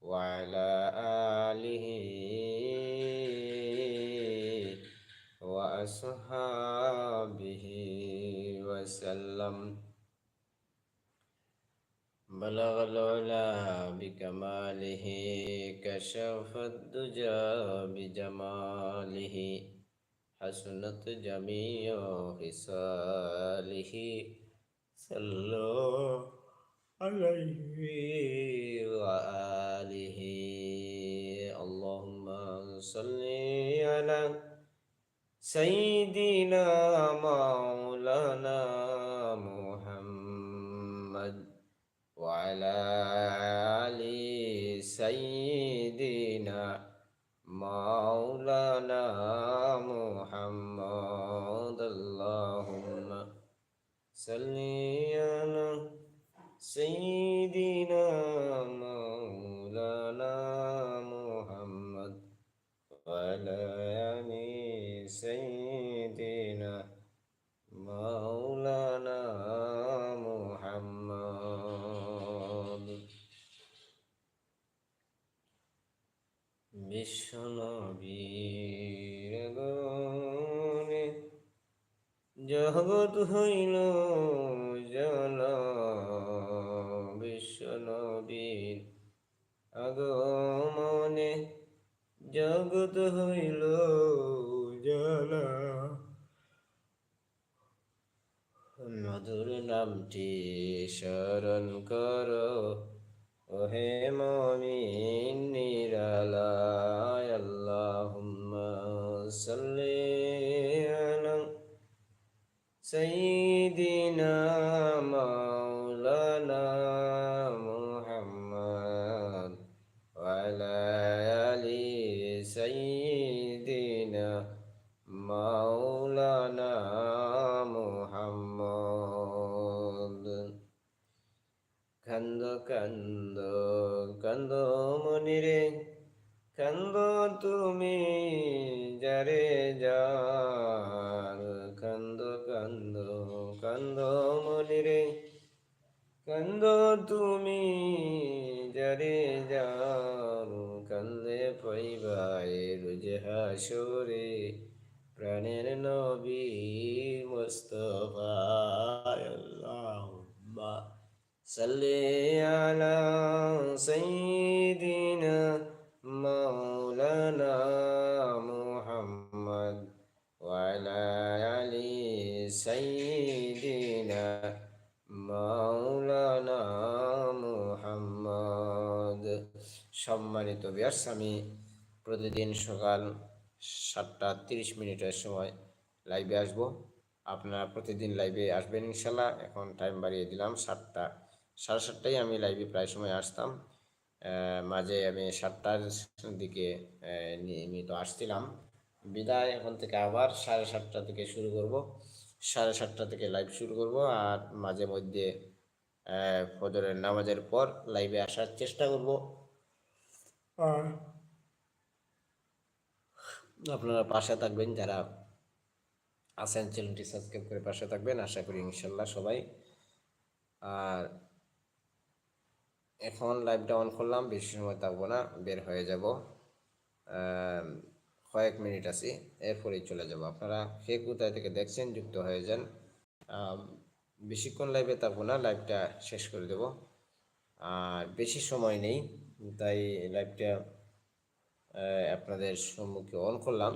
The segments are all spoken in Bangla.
وعلى آله وأصحابه وسلم. بلغ العلا بكماله كشف الدجى بجماله حسنت جميع خصاله. صلوا عليه وآله. اللهم صل على سيدنا مولانا محمد وعلى آل سيدنا জগৎ হইল জল বিশ্বনবীর আগমনে। জগৎ হইল জল মধুর নামটি স্মরণ কর। ওহে মমিন নিরালায় আল্লাহুম্মা সাল্লি মাওলানা মুহাম্মদ ওয়া আলা আলি সাইয়্যিদিনা মাওলানা মুহাম্মদ কান্দ কান্দ কান্দ মনিরে কান্দ তুমি যারে যার কান্দ মনিরে কান্দ তুমি যারে যার কান্দে পাইবাই রুজে হাসরে, প্রাণের নবী মুস্তফা আল্লাহুম্মা আলা সাইয়্যিদিনা মাওলানা মুহাম্মদ ওয়া আলা আলি সম্মানিত ব্যাস আমি প্রতিদিন সকাল সাতটা তিরিশ মিনিটের সময় লাইভে আসব। আপনারা প্রতিদিন লাইভে আসবেন ইনশাল্লাহ। এখন টাইম বাড়িয়ে দিলাম সাতটা, সাড়ে সাতটায় আমি লাইভে প্রায় সময় আসতাম। মাঝে আমি সাতটার দিকে নিয়মিত আসছিলাম। বিদায় এখন থেকে আবার সাড়ে সাতটা থেকে শুরু করব। সাড়ে সাতটা থেকে লাইভ শুরু করব আর মাঝে মধ্যে ফজরের নামাজের পর লাইভে আসার চেষ্টা করব। আপনারা পাশে থাকবেন যারা আছেন চ্যানেলটি সাবস্ক্রাইব করে পাশে থাকবেন আশা করি ইনশাল্লাহ সবাই। আর এখন লাইভটা অন করলাম বেশি সময় থাকব না বের হয়ে যাব। কয়েক মিনিট আছি, এরপরেই চলে যাব। আপনারা কে কোথায় থেকে দেখছেন, যুক্ত হয়ে যান। বেশিক্ষণ লাইভে থাকব না লাইভটা শেষ করে দেব। আর বেশি সময় নেই, তাই লাইভটা আপনাদের সম্মুখে অন করলাম।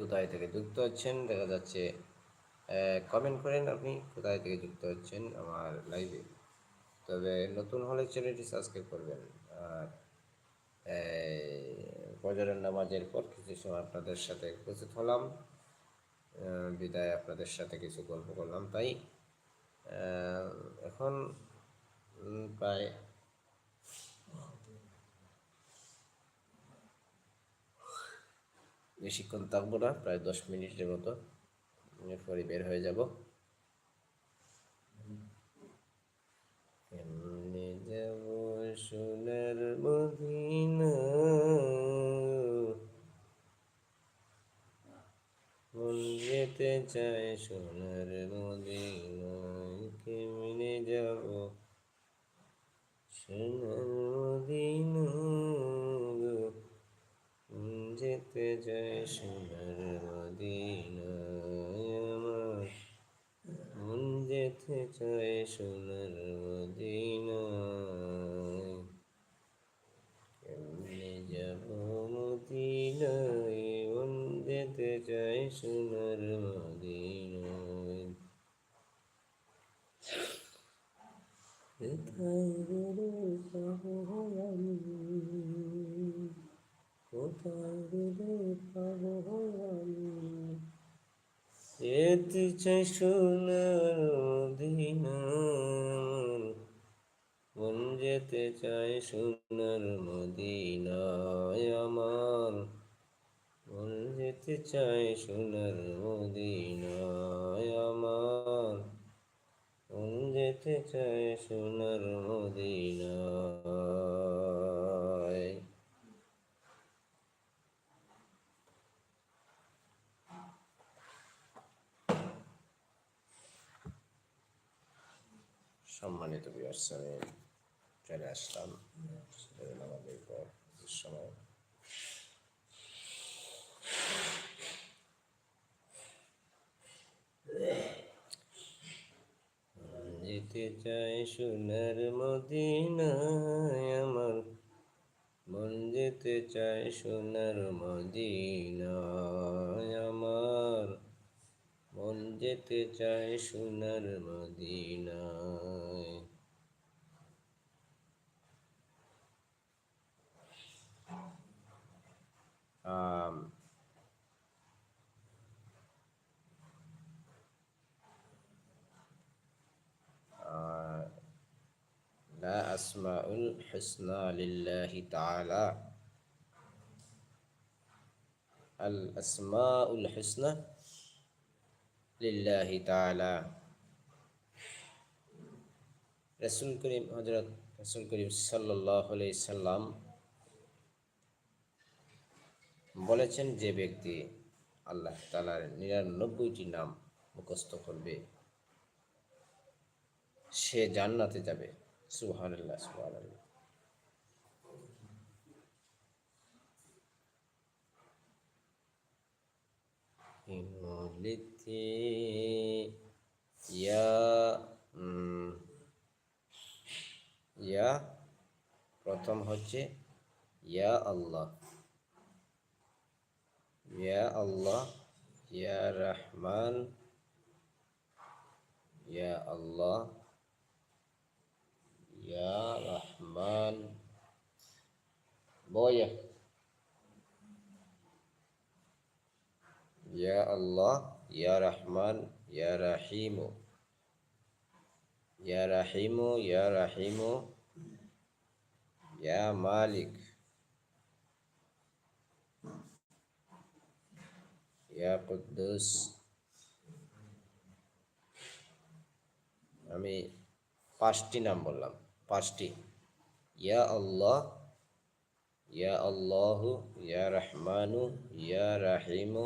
কোথায় থেকে যুক্ত হচ্ছেন? দেখা যাচ্ছে কমেন্ট করেন আপনি, কোথায় থেকে যুক্ত হচ্ছেন আমার লাইভে তবে নতুন হলে চ্যানেলটি সাবস্ক্রাইব করবেন। আর ফজরের নামাজের পর কিছু সময় আপনাদের সাথে উপস্থিত হলাম। বিদায় আপনাদের সাথে কিছু গল্প করলাম। তাই এখন প্রায় বেশিক্ষণ থাকব না, প্রায় দশ মিনিটের মতো পরে বের হয়ে যাব। এমনি যাব সোনার মদিনা? মন যেতে চায় সোনার মদিনা, কেমনে যাব সোনার মদিনা? যেতে চায় সোনার মদিনা আমার। মন যেতে চায় সোনার মদিনা কেমনে যাব মদিনায়? মন যেতে চায় সোনার মদিনা কোথায় গেলে পাবো আমি কোথায় গেলে পাবো আমি যেতে চাই সোনার মদিনার মন যেতে চাই সোনার মদিনায় আমার মন যেতে চাই সোনার মদিনায় আমার মন যেতে চাই সোনার মদিনায় সম্মানিত বিয়ার্স আমি চলে আসলাম আমাদের পর সময় যেতে চাই সোনার মদিনায় আমার মন যেতে চাই সোনার মদিনায় আমার মন যেতে চায় সোনার মদিনায় Um, لا أسماء الحسنى لله تعالى. الأسماء الحسنى لله تعالى. رسول كريم حضرت رسول كريم صلى الله عليه وسلم বলেছেন যে ব্যক্তি আল্লাহ তালার নিরানব্বইটি নাম মুখস্থ করবে, সে জান্নাতে যাবে। সুহান আল্লাহ সুহান আল্লাহ লিথি ইয়া ইয়া প্রথম হচ্ছে ইয়া আল্লাহ। Ya Allah Ya Rahman Ya Allah Ya Rahman Boya Ya Allah Ya Rahman Ya Rahimu Ya Rahimu Ya Rahimu Ya Malik Ya Quddus. আমি পাঁচটি নাম বললাম পাঁচটি ইয়া আল্লাহ ইয়া আল্লাহু ইয়া রহমানু ইয়া রাহিমু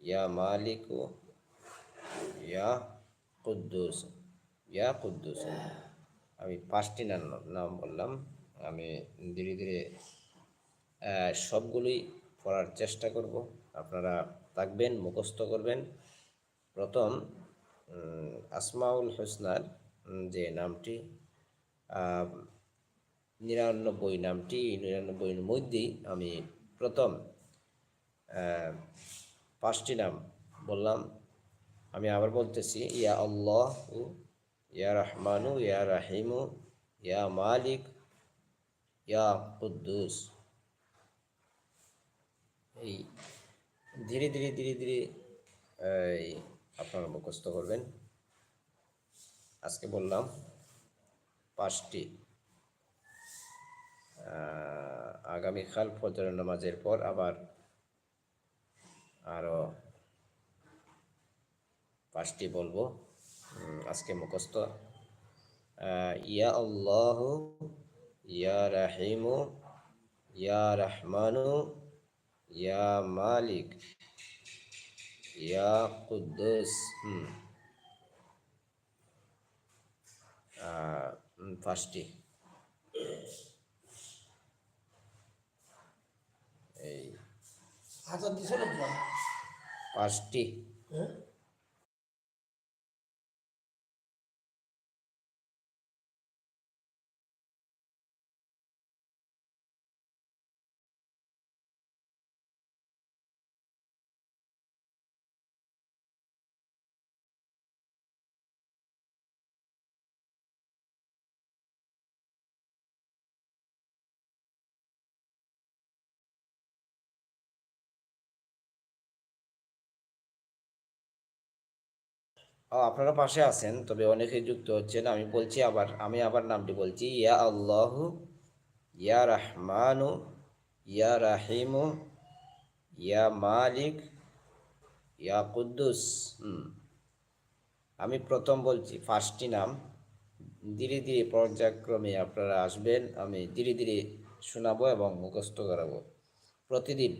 ইয়া মালিকু ইয়া কুদ্দুস ইয়া কুদ্দুস আমি পাঁচটি নাম নাম বললাম, আমি ধীরে ধীরে সবগুলোই পড়ার চেষ্টা করব। আপনারা থাকবেন, মুখস্থ করবেন। প্রথম আসমাউল হোসনার যে নামটি নিরানব্বই নামটি, নিরানব্বইয়ের মধ্যেই আমি প্রথম পাঁচটি নাম বললাম। আমি আবার বলতেছি, ইয়া আল্লাহ, ইয়া রহমানু, ইয়া রাহিমু, ইয়া মালিক, ইয়া কুদ্দুস। এই ধীরে ধীরে ধীরে ধীরে, এই, আপনারা মুখস্থ করবেন। আজকে বললাম পাঁচটি। আগামীকাল ফজর নামাজের পর আবার আরও পাঁচটি বলব। আজকে মুখস্থ। ইয়া আল্লাহ, ইয়া রাহিমু, ইয়া রহমানু ইয়া মালিক ইয়া কুদ্দুস হুম পাঁচটি এই? পাঁচটি আপনারা পাশে আছেন, তবে অনেকে যুক্ত হচ্ছেন, আমি বলছি আবার, আমি আবার নামটি বলছি, ইয়া আল্লাহ, ইয়া রহমানু, ইয়া রাহিমু, ইয়া মালিক, ইয়া কুদ্দুস আমি প্রথম বলছি ফার্স্টটি নাম, ধীরে ধীরে পর্যায়ক্রমে আপনারা আসবেন, আমি ধীরে ধীরে শোনাবো এবং মুখস্থ করাবো। প্রতিদিন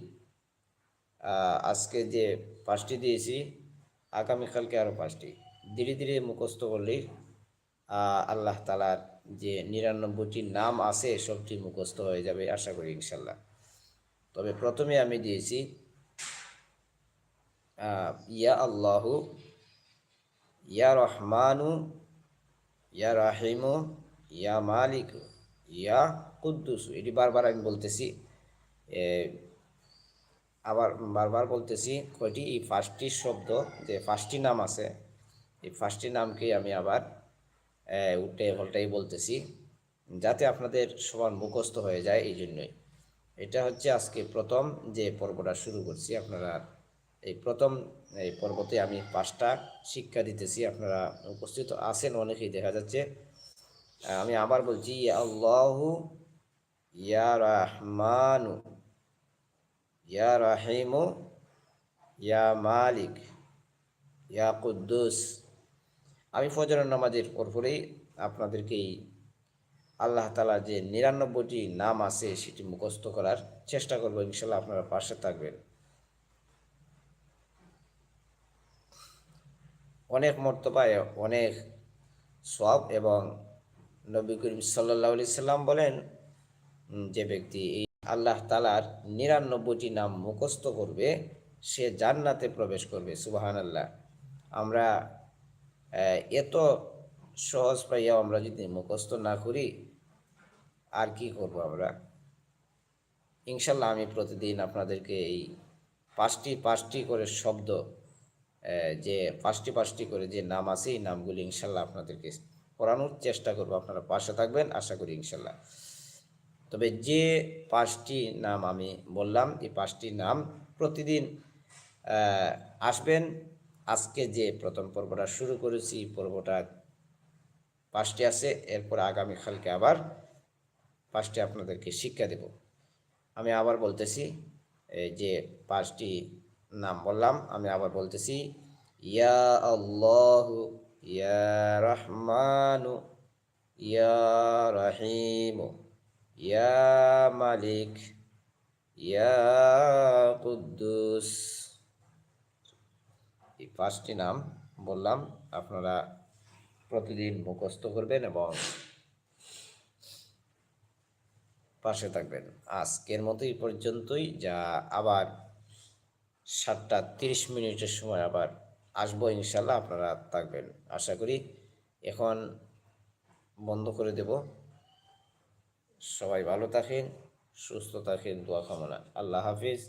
আজকে যে পাঁচটি দিয়েছি, আগামীকালকে আরও পাঁচটি। ধীরে ধীরে মুখস্থ করলেই আল্লাহ তালার যে নিরানব্বইটি নাম আছে, সবটি মুখস্থ হয়ে যাবে আশা করি ইনশাল্লাহ তবে প্রথমে আমি দিয়েছি ইয়া আল্লাহু, ইয়া রহমানু, ইয়া রাহিমু, ইয়া মালিক, ইয়া কুদ্দুস। এটি বারবার আমি বলতেছি আবার বারবার বলতেছি কয়টি? এই ফার্স্টটি শব্দ, যে ফার্স্টটি নাম আছে এই পাঁচটি নামকেই আমি আবার উল্টে পাল্টাই বলতেছি, যাতে আপনাদের সবার মুখস্থ হয়ে যায় এই জন্যই। এটা হচ্ছে আজকে প্রথম যে পর্বটা শুরু করছি, আপনারা এই প্রথম, এই পর্বতে আমি পাঁচটা শিক্ষা দিতেছি, আপনারা উপস্থিত আছেন অনেকেই দেখা যাচ্ছে। আমি আবার বলছি, ইয়া আল্লাহু, ইয়া রহমানু, ইয়া রাহিমু, ইয়া মালিক, ইয়া কুদ্দুস। আমি ফজরের নামাজের পরপরেই আপনাদেরকে এই আল্লাহ তালা যে নিরানব্বইটি নাম আছে সেটি মুখস্থ করার চেষ্টা করব ইনশাল্লাহ আপনারা পাশে থাকবেন। অনেক মর্তবায়, অনেক সব এবং নবী করিম সাল্লাহ সাল্লাম বলেন যে ব্যক্তি এই আল্লাহ তালার নিরানব্বইটি নাম মুখস্থ করবে, সে জান্নাতে প্রবেশ করবে সুবাহান আমরা এত সহজ পাইয়াও আমরা যদি মুখস্থ না করি, আর কি করব আমরা? ইনশাল্লাহ আমি প্রতিদিন আপনাদেরকে এই পাঁচটি পাঁচটি করে শব্দ যে পাঁচটি পাঁচটি করে যে নাম আছে, এই নামগুলি ইনশাল্লাহ আপনাদেরকে পড়ানোর চেষ্টা করব। আপনারা পাশে থাকবেন, আশা করি ইনশাল্লাহ। তবে যে পাঁচটি নাম আমি বললাম, এই পাঁচটি নাম প্রতিদিন আসবেন। আজকে যে প্রথম পর্বটা শুরু করেছি পর্বটা পাঁচটি আছে, এরপর আগামীকালকে আবার পাঁচটি আপনাদেরকে শিক্ষা দেব। আমি আবার বলতেছি যে পাঁচটি নাম বললাম, আমি আবার বলতেছি, ইয়া আল্লাহ, ইয়া রহমানু, ইয়া রহিমু, ইয়া মালিক, ইয়া কুদ্দুস। পাঁচটি নাম বললাম, আপনারা প্রতিদিন মুখস্থ করবেন এবং পাশে থাকবেন। আজকের মতো এই পর্যন্তই, যা আবার সাতটা তিরিশ মিনিটের সময় আবার আসব ইনশাল্লাহ, আপনারা থাকবেন। আশা করি এখন বন্ধ করে দেব। সবাই ভালো থাকেন, সুস্থ থাকেন, দোয়া কামনা। আল্লাহ হাফিজ।